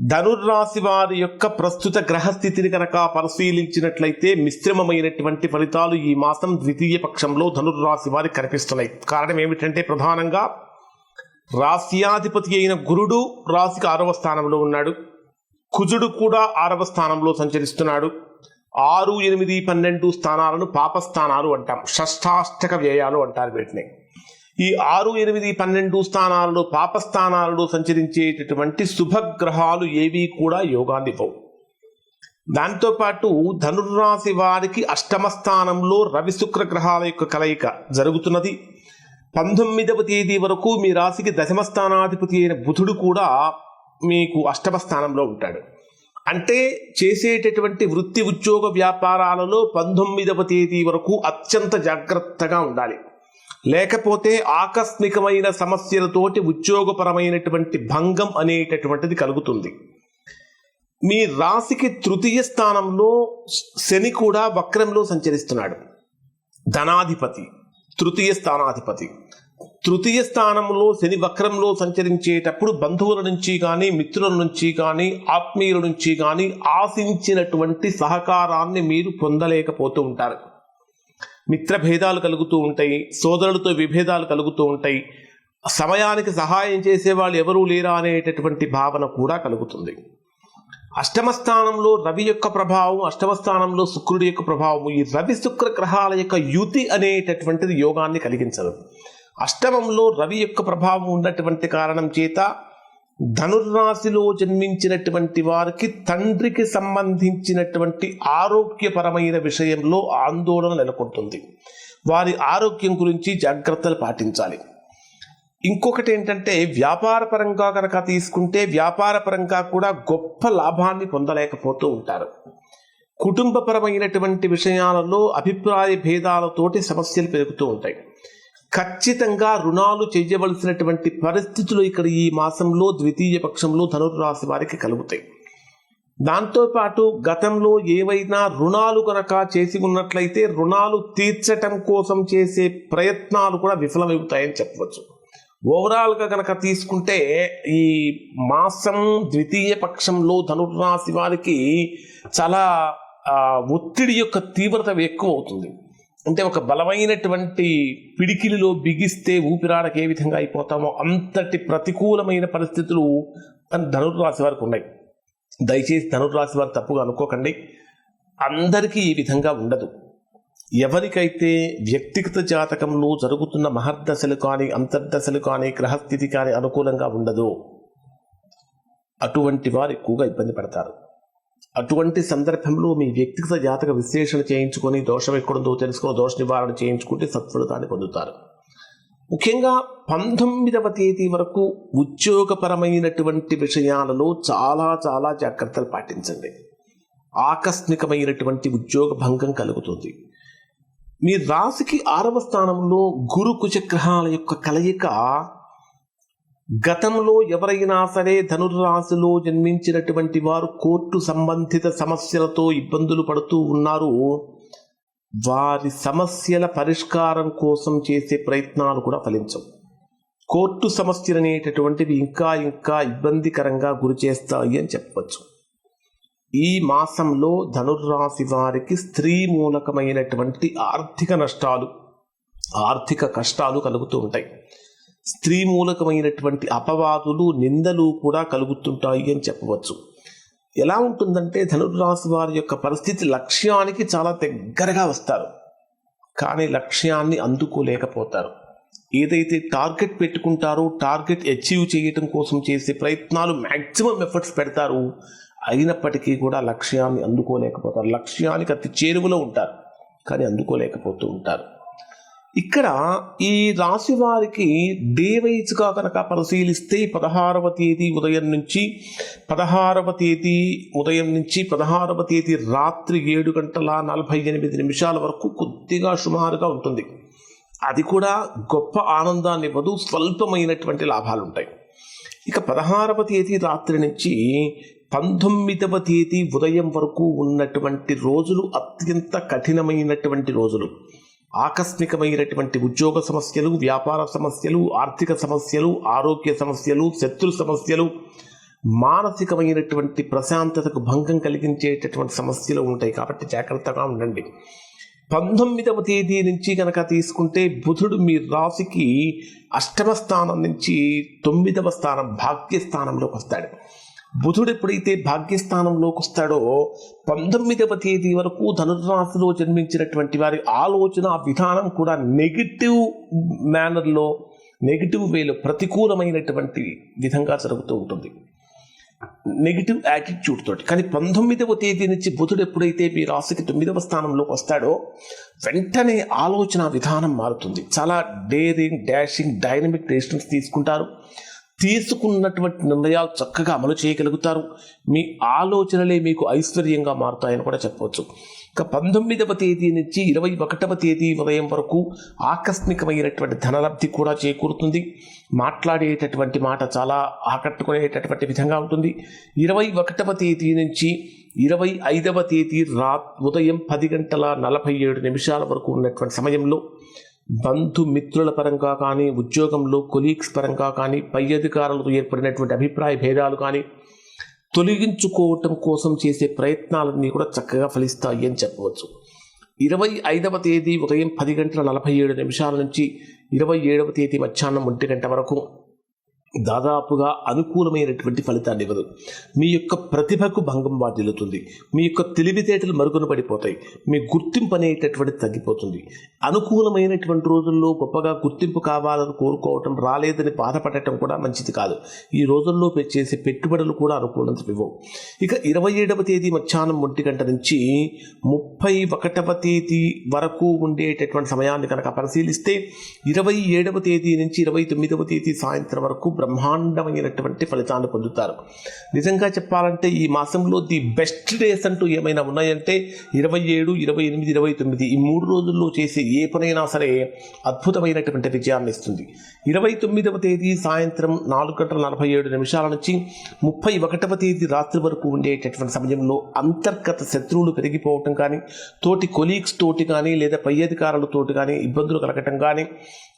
ధనుర్రాశి వారి యొక్క ప్రస్తుత గ్రహస్థితిని కనుక పరిశీలించినట్లయితే మిశ్రమమైనటువంటి ఫలితాలు ఈ మాసం ద్వితీయ పక్షంలో ధనుర్రాశి వారి కనిపిస్తున్నాయి. కారణం ఏమిటంటే ప్రధానంగా రాశ్యాధిపతి అయిన గురుడు రాశికి ఆరవ స్థానంలో ఉన్నాడు. కుజుడు కూడా ఆరవ స్థానంలో సంచరిస్తున్నాడు. ఆరు ఎనిమిది పన్నెండు స్థానాలను పాపస్థానాలు అంటాం. షష్టాష్టక వ్యయాలు అంటారు వీటిని. ఈ ఆరు ఎనిమిది పన్నెండు స్థానాలలో పాపస్థానాలలో సంచరించేటటువంటి శుభగ్రహాలు ఏవి కూడా యోగాన్ని ఇవ్వవు. దాంతోపాటు ధనుర్రాశి వారికి అష్టమ స్థానంలో రవి శుక్ర గ్రహాల యొక్క కలయిక జరుగుతున్నది. పంతొమ్మిదవ తేదీ వరకు మీ రాశికి దశమ స్థానాధిపతి అయిన బుధుడు కూడా మీకు అష్టమ స్థానంలో ఉంటాడు. అంటే చేసేటటువంటి వృత్తి ఉద్యోగ వ్యాపారాలలో పంతొమ్మిదవ తేదీ వరకు అత్యంత జాగ్రత్తగా ఉండాలి. లేకపోతే ఆకస్మికమైన సమస్యలతోటి ఉద్యోగపరమైనటువంటి భంగం అనేటటువంటిది కలుగుతుంది. మీ రాశికి తృతీయ స్థానంలో శని కూడా వక్రంలో సంచరిస్తున్నాడు. ధనాధిపతి తృతీయ స్థానాధిపతి. తృతీయ స్థానంలో శని వక్రంలో సంచరించేటప్పుడు బంధువుల నుంచి కానీ మిత్రుల నుంచి కానీ ఆత్మీయుల నుంచి కానీ ఆశించినటువంటి సహకారాన్ని మీరు పొందలేకపోతూ ఉంటారు. మిత్ర భేదాలు కలుగుతూ ఉంటాయి సోదరులతో విభేదాలు కలుగుతూ ఉంటాయి. సమయానికి సహాయం చేసే వాళ్ళు ఎవరూ లేరా అనేటటువంటి భావన కూడా కలుగుతుంది. అష్టమ స్థానంలో రవి యొక్క ప్రభావం అష్టమస్థానంలో శుక్రుడి యొక్క ప్రభావం ఈ రవి శుక్ర గ్రహాల యొక్క యుతి అనేటటువంటిది యోగాన్ని కలిగించదు. అష్టమంలో రవి యొక్క ప్రభావం ఉన్నటువంటి కారణం చేత ధనుర్రాశిలో జన్మించినటువంటి వారికి తండ్రికి సంబంధించినటువంటి ఆరోగ్యపరమైన విషయంలో ఆందోళన నెలకొంటుంది. వారి ఆరోగ్యం గురించి జాగ్రత్తలు పాటించాలి. ఇంకొకటి ఏంటంటే వ్యాపారపరంగా కనుక తీసుకుంటే వ్యాపారపరంగా కూడా గొప్ప లాభాన్ని పొందలేకపోతూ ఉంటారు. కుటుంబపరమైనటువంటి విషయాలలో అభిప్రాయ భేదాలతోటి సమస్యలు పెరుగుతూ ఉంటాయి. ఖచ్చితంగా రుణాలు చేయవలసినటువంటి పరిస్థితులు ఇక్కడ ఈ మాసంలో ద్వితీయ పక్షంలో ధనుర్రాశి వారికి కలుగుతాయి. దాంతోపాటు గతంలో ఏవైనా రుణాలు కనుక చేసి ఉన్నట్లయితే రుణాలు తీర్చటం కోసం చేసే ప్రయత్నాలు కూడా విఫలమవుతాయని చెప్పవచ్చు. ఓవరాల్గా కనుక తీసుకుంటే ఈ మాసం ద్వితీయ పక్షంలో ధనుర్రాశి వారికి చాలా ఒత్తిడి యొక్క తీవ్రత ఎక్కువ అవుతుంది. అంటే ఒక బలమైనటువంటి పిడికిలిలో బిగిస్తే ఊపిరాడక ఏ విధంగా అయిపోతామో అంతటి ప్రతికూలమైన పరిస్థితులు ధనుర్రాశి వారికి ఉన్నాయి. దయచేసి ధనుర్రాశి వారు తప్పుగా అనుకోకండి. అందరికీ ఈ విధంగా ఉండదు. ఎవరికైతే వ్యక్తిగత జాతకంలో జరుగుతున్న మహర్దశలు కానీ అంతర్దశలు కానీ గ్రహస్థితి కానీ అనుకూలంగా ఉండదు అటువంటి వారు ఎక్కువగా ఇబ్బంది పడతారు. అటువంటి సందర్భంలో మీ వ్యక్తిగత జాతక విశ్లేషణ చేయించుకొని దోషం ఎక్కడుందో తెలుసుకొని దోష నివారణ చేయించుకుంటే సత్ఫలితాన్ని పొందుతారు. ముఖ్యంగా పంతొమ్మిదవ తేదీ వరకు ఉద్యోగపరమైనటువంటి విషయాలలో చాలా చాలా జాగ్రత్తలు పాటించండి. ఆకస్మికమైనటువంటి ఉద్యోగ భంగం కలుగుతుంది. మీ రాశికి ఆరవ స్థానంలో గురు కుచగ్రహాల యొక్క కలయిక గతంలో ఎవరైనా సరే ధనుర్రాశిలో జన్మించినటువంటి వారు కోర్టు సంబంధిత సమస్యలతో ఇబ్బందులు పడుతూ ఉన్నారు. వారి సమస్యల పరిష్కారం కోసం చేసే ప్రయత్నాలు కూడా ఫలించవు. కోర్టు సమస్యలు అనేటటువంటివి ఇంకా ఇంకా ఇబ్బందికరంగా గురి చేస్తాయి అని చెప్పవచ్చు ఈ మాసంలో ధనుర్రాశి వారికి స్త్రీ మూలకమైనటువంటి ఆర్థిక నష్టాలు ఆర్థిక కష్టాలు కలుగుతూ ఉంటాయి. స్త్రీ మూలకమైనటువంటి అపవాదులు నిందలు కూడా కలుగుతుంటాయి అని చెప్పవచ్చు. ఎలా ఉంటుందంటే ధనుర్రాశి వారి యొక్క పరిస్థితి లక్ష్యానికి చాలా దగ్గరగా వస్తారు. కానీ లక్ష్యాన్ని అందుకోలేకపోతారు. ఏదైతే టార్గెట్ పెట్టుకుంటారో టార్గెట్ అచీవ్ చేయటం కోసం చేసే ప్రయత్నాలు మ్యాక్సిమం ఎఫర్ట్స్ పెడతారు. అయినప్పటికీ కూడా లక్ష్యాన్ని అందుకోలేకపోతారు. లక్ష్యానికి అతి చేరువలో ఉంటారు. కానీ అందుకోలేకపోతూ ఉంటారు. ఇక్కడ ఈ రాశి వారికి డేవైజ్గా కనుక పరిశీలిస్తే పదహారవ తేదీ ఉదయం నుంచి పదహారవ తేదీ ఉదయం నుంచి పదహారవ తేదీ రాత్రి ఏడు గంటల నలభై ఎనిమిది నిమిషాల వరకు కొద్దిగా సుమారుగా ఉంటుంది. అది కూడా గొప్ప ఆనందాన్ని ఇవ్వదు స్వల్పమైనటువంటి లాభాలు ఉంటాయి ఇక పదహారవ తేదీ రాత్రి నుంచి పంతొమ్మిదవ తేదీ ఉదయం వరకు ఉన్నటువంటి రోజులు అత్యంత కఠినమైనటువంటి రోజులు. ఆకస్మికమైనటువంటి ఉద్యోగ సమస్యలు వ్యాపార సమస్యలు ఆర్థిక సమస్యలు ఆరోగ్య సమస్యలు శత్రు సమస్యలు మానసికమైనటువంటి ప్రశాంతతకు భంగం కలిగించేటటువంటి సమస్యలు ఉంటాయి. కాబట్టి జాగ్రత్తగా ఉండండి. పంతొమ్మిదవ తేదీ నుంచి కనుక తీసుకుంటే బుధుడు మీ రాశికి అష్టమ స్థానం నుంచి తొమ్మిదవ స్థానం భాగ్యస్థానంలోకి వస్తాడు. బుధుడు ఎప్పుడైతే భాగ్యస్థానంలోకి వస్తాడో పంతొమ్మిదవ తేదీ వరకు ధనుర్రాశిలో జన్మించినటువంటి వారి ఆలోచన విధానం కూడా నెగిటివ్ మేనర్లో నెగిటివ్ వేలో ప్రతికూలమైనటువంటి విధంగా జరుగుతూ ఉంటుంది. నెగిటివ్ యాటిట్యూడ్ తోటి. కానీ పంతొమ్మిదవ తేదీ నుంచి బుధుడు ఎప్పుడైతే మీ రాశికి తొమ్మిదవ స్థానంలోకి వస్తాడో వెంటనే ఆలోచన విధానం మారుతుంది. చాలా డేరింగ్ డాషింగ్ డైనమిక్ డెసిషన్స్ తీసుకుంటారు. తీసుకున్నటువంటి నిర్ణయాలు చక్కగా అమలు చేయగలుగుతారు. మీ ఆలోచనలే మీకు ఐశ్వర్యంగా మారుతాయని కూడా చెప్పవచ్చు. ఇక పంతొమ్మిదవ తేదీ నుంచి ఇరవై ఒకటవ తేదీ ఉదయం వరకు ఆకస్మికమైనటువంటి ధనలబ్ధి కూడా చేకూరుతుంది. మాట్లాడేటటువంటి మాట చాలా ఆకట్టుకునేటటువంటి విధంగా ఉంటుంది. ఇరవై ఒకటవ తేదీ నుంచి ఇరవై ఐదవ తేదీ రా ఉదయం పది గంటల నలభై ఏడు నిమిషాల వరకు ఉన్నటువంటి సమయంలో బంధుమిత్రుల పరంగా కానీ ఉద్యోగంలో కొలీగ్స్ పరంగా కానీ పై అధికారులతో ఏర్పడినటువంటి అభిప్రాయ భేదాలు కానీ తొలగించుకోవటం కోసం చేసే ప్రయత్నాలన్నీ కూడా చక్కగా ఫలిస్తాయి అని చెప్పవచ్చు. ఇరవై ఐదవ తేదీ ఉదయం పది గంటల నలభై ఏడు నిమిషాల నుంచి ఇరవై ఏడవ తేదీ మధ్యాహ్నం ఒంటి గంట వరకు దాదాపుగా అనుకూలమైనటువంటి ఫలితాన్ని ఇవ్వదు. మీ యొక్క ప్రతిభకు భంగం వాటిల్లుతుంది. మీ యొక్క తెలివితేటలు మరుగున పడిపోతాయి. మీ గుర్తింపు అనేటటువంటి తగ్గిపోతుంది. అనుకూలమైనటువంటి రోజుల్లో గొప్పగా గుర్తింపు కావాలని కోరుకోవటం రాలేదని బాధపడటం కూడా మంచిది కాదు. ఈ రోజుల్లో చేసే పెట్టుబడులు కూడా అనుకూలత ఇవ్వవు. ఇక ఇరవై ఏడవ తేదీ మధ్యాహ్నం ఒంటి గంట నుంచి ముప్పై ఒకటవ తేదీ వరకు ఉండేటటువంటి సమయాన్ని కనుక పరిశీలిస్తే ఇరవై ఏడవ తేదీ నుంచి ఇరవై తొమ్మిదవ తేదీ సాయంత్రం వరకు బ్రహ్మాండమైనటువంటి ఫలితాన్ని పొందుతారు. నిజంగా చెప్పాలంటే ఈ మాసంలో ది బెస్ట్ డేస్ అంటూ ఏమైనా ఉన్నాయంటే ఇరవై ఏడు ఇరవై ఎనిమిది ఇరవై తొమ్మిది ఈ మూడు రోజుల్లో చేసే ఏ పనైనా సరే అద్భుతమైనటువంటి విజయాన్ని ఇస్తుంది. ఇరవై తొమ్మిదవ తేదీ సాయంత్రం నాలుగు గంటల నలభై ఏడు నిమిషాల నుంచి ముప్పై ఒకటవ తేదీ రాత్రి వరకు ఉండేటటువంటి సమయంలో అంతర్గత శత్రువులు పెరిగిపోవటం కానీ తోటి కొలీగ్స్ తోటి కానీ లేదా పై అధికారులతోటి కానీ ఇబ్బందులు కలగటం కానీ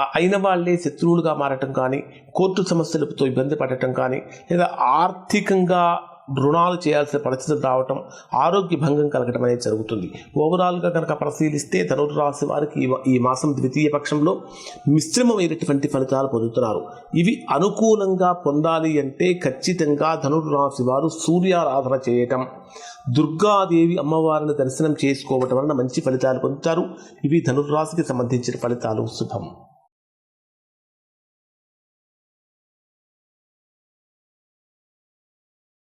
అయిన వాళ్ళే శత్రువులుగా మారటం కానీ కోర్టు సమస్యలతో ఇబ్బంది పడటం కానీ లేదా ఆర్థికంగా రుణాలు చేయాల్సిన పరిస్థితులు రావటం ఆరోగ్య భంగం కలగటం అనేది జరుగుతుంది. ఓవరాల్గా కనుక పరిశీలిస్తే ధనుర్రాశి వారికి ఈ- మాసం ద్వితీయ పక్షంలో మిశ్రమమైనటువంటి ఫలితాలు పొందుతున్నారు. ఇవి అనుకూలంగా పొందాలి అంటే ఖచ్చితంగా ధనుర్రాశి వారు సూర్యారాధన చేయటం దుర్గాదేవి అమ్మవారిని దర్శనం చేసుకోవటం వలన మంచి ఫలితాలు పొందుతారు. ఇవి ధనుర్రాశికి సంబంధించిన ఫలితాలు. శుభం.